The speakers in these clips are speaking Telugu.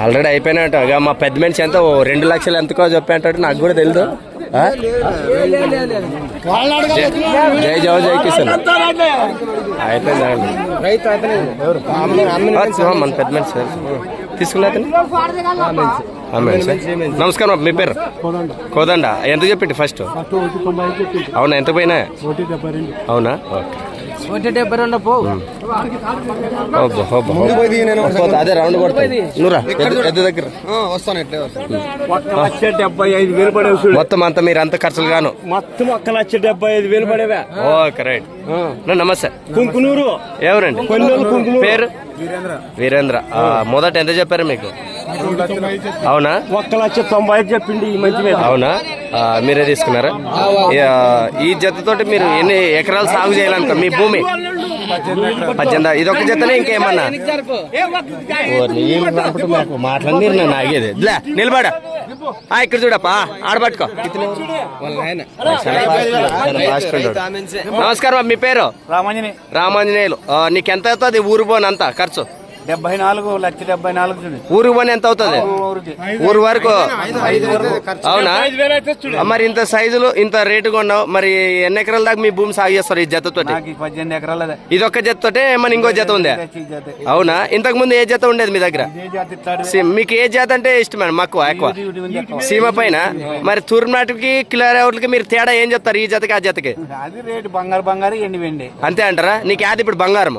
ఆల్రెడీ అయిపోయినట్టు. ఇక మా పెద్ద మనిషి ఎంత ఓ రెండు లక్షలు ఎంతకో చెప్పి అంటాడు నాకు కూడా తెలియదు ఆ? జై జవ జై కిషన్ అయిపోయిందండి. మన పెద్ద మనిషి సార్. తీసుకున్నా. నమస్కారం మీ పేరు? కోదండ. ఎంత చెప్పిండి ఫస్ట్? అవునా? ఎంత పోయినా? అవునా? ఓకే. అదే రౌండ్ కొడతాయి దగ్గర. లక్ష డెబ్బై ఐదు వేలు మొత్తం అంతా మీరు అంత ఖర్చులు గాను. మొత్తం ఒక్క లక్ష డెబ్బై ఐదు వేలు పడేవా. ఓకే రైట్ నమస్తే. కుంకునూరు. ఎవరండి? పేరు? వీరేంద్ర. మొదట ఎంత చెప్పారు మీకు? అవునా? ఒక్క లక్ష తొంభై ఐదు చెప్పిండి ఈ మంచి మీద. అవునా? మీరే తీసుకున్నారా? ఈ జతతోటి మీరు ఎన్ని ఎకరాలు సాగు చేయాలనుకో మీ భూమి? పద్దెనిమిది ఇది ఒక జతనే ఇంకేమన్నా? ఆగేది. లే నిలబడ. ఆ, ఇక్కడ చూడప్పా ఆడబట్టుకో. నమస్కారం మీ పేరు? రామంజని. రామాంజనేయులు. ఆ, నీకెంత అవుతుంది? ఊరు పోని అంతా ఖర్చు? డెబ్బై నాలుగు లక్ష డెబ్బై నాలుగు చూడు. ఊరు పోని ఎంత అవుతుంది? ఊరు వరకు? అవునా? మరి ఇంత సైజులు ఇంత రేటు కొన్నావు. మరి ఎన్ని ఎకరాల దాకా మీ భూమి సాగు చేస్తారు ఈ ఈ పద్దెనిమిది ఎకరాలదే ఇది ఒక్క జతతోటే మన ఇంకో జత ఉందా. అవునా? ఇంతకు ముందు ఏ జత ఉండేది మీ దగ్గర? మీకు ఏ జాత అంటే ఇష్టం మాకు ఎక్కువ. సీమ పైన? మరి తూర్నాటికి కిలోకి మీరు తేడా ఏం చెప్తారు ఈ జతకి ఆ జతకి? అది రేటు బంగారు బంగారు ఎండి వెండి అంతే అంటారా? నీకు యాది ఇప్పుడు బంగారు.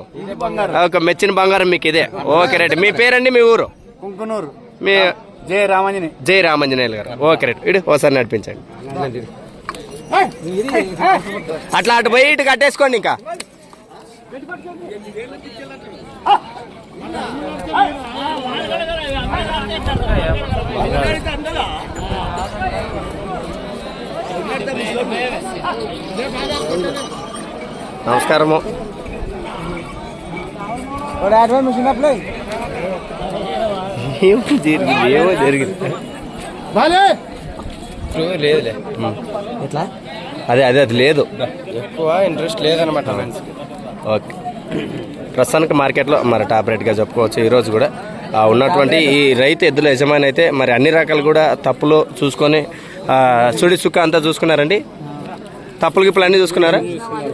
ఒక మెచ్చిన బంగారం మీకు ఇదే. Okay right. మీ పేరండి మీ ఊరు? కుంకునూరు. మీ జయ రామంజని. జై రామంజనేయులు గారు. Okay right. ఇడు ఒకసారి నడిపించండి. అట్లా అటు పోయి ఇటు కట్టేసుకోండి ఇంకా. నమస్కారము. ఏమో జరిగింది ఏమో జరిగింది. లేదులే. ఎట్లా? అదే అదే అది లేదు. ఎక్కువ ఇంట్రెస్ట్ లేదనమాట ఓకే. ప్రస్తుతానికి మార్కెట్లో మరి టాప్ రేట్గా చెప్పుకోవచ్చు ఈరోజు కూడా. ఆ, ఉన్నటువంటి ఈ రైతు ఎద్దుల యజమాని అయితే మరి అన్ని రకాలు కూడా తప్పులు చూసుకొని ఆ, సుడి సుక్క అంతా చూసుకున్నారండి. తప్పులు గిప్పులు అన్నీ చూసుకున్నారా?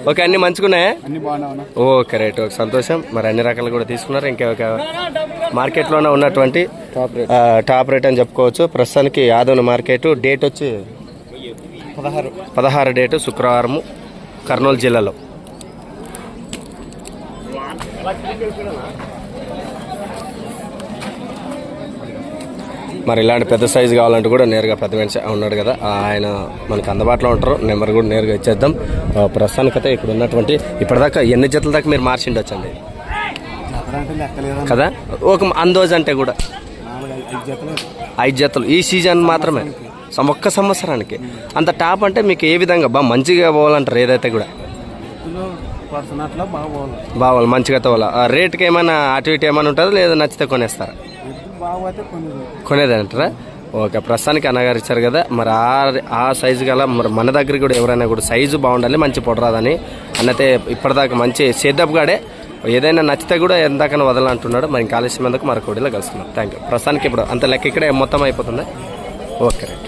ఓకే అన్ని మంచుకున్నాయా ఓకే రైట్ ఓకే సంతోషం. మరి అన్ని రకాలు కూడా తీసుకున్నారు. ఇంకా ఒక మార్కెట్లోనే ఉన్నటువంటి టాప్ రేట్ అని చెప్పుకోవచ్చు. ప్రస్తుతానికి యాదవ్ మార్కెట్ డేట్ వచ్చి పదహారు. పదహారు డేటు శుక్రవారము కర్నూలు జిల్లాలో. మరి ఇలాంటి పెద్ద సైజు కావాలంటే కూడా నేరుగా పెద్ద మనిషి ఉన్నాడు కదా. ఆయన మనకు అందుబాటులో ఉంటారు. నెంబర్ కూడా నేరుగా ఇచ్చేద్దాం. ప్రస్తుతానికైతే ఇక్కడ ఉన్నటువంటి ఇప్పటిదాకా ఎన్ని జతల దాకా మీరు అంటే లెక్కలేదు కదా? ఒక అందోజ్ అంటే కూడా. ఐదు జతలు. ఈ సీజన్ మాత్రమే. ఒక్క సంవత్సరానికి. అంత టాప్ అంటే మీకు ఏ విధంగా? బా మంచిగా పోవాలంటారు ఏదైతే కూడా? బాగా బావాలి మంచిగా తోవాల. రేట్కి ఏమైనా అటు ఇటు ఏమైనా ఉంటుందా? లేదా నచ్చితే కొనేస్తారా? ఎత్తు కొనేది. అంటారా ఓకే ప్రస్తుతానికి అన్నగారు ఇచ్చారు కదా మరి ఆ ఆ సైజు గల మరి మన దగ్గర కూడా ఎవరైనా కూడా సైజు బాగుండాలి మంచి పొడరాదని అన్నతే ఇప్పటిదాకా మంచి సేద్దపు గాడే. ఏదైనా నచ్చితే కూడా ఎంతకన్నా వదలంటున్నాడు. మరి ఇంకా ఆలస్యం ఎందుకు? మరి వీడియోలో కలుస్తున్నాం థ్యాంక్ యూ ప్రస్తుతానికి ఇప్పుడు అంత లెక్క ఇక్కడే మొత్తం అయిపోతుంది. Okay right.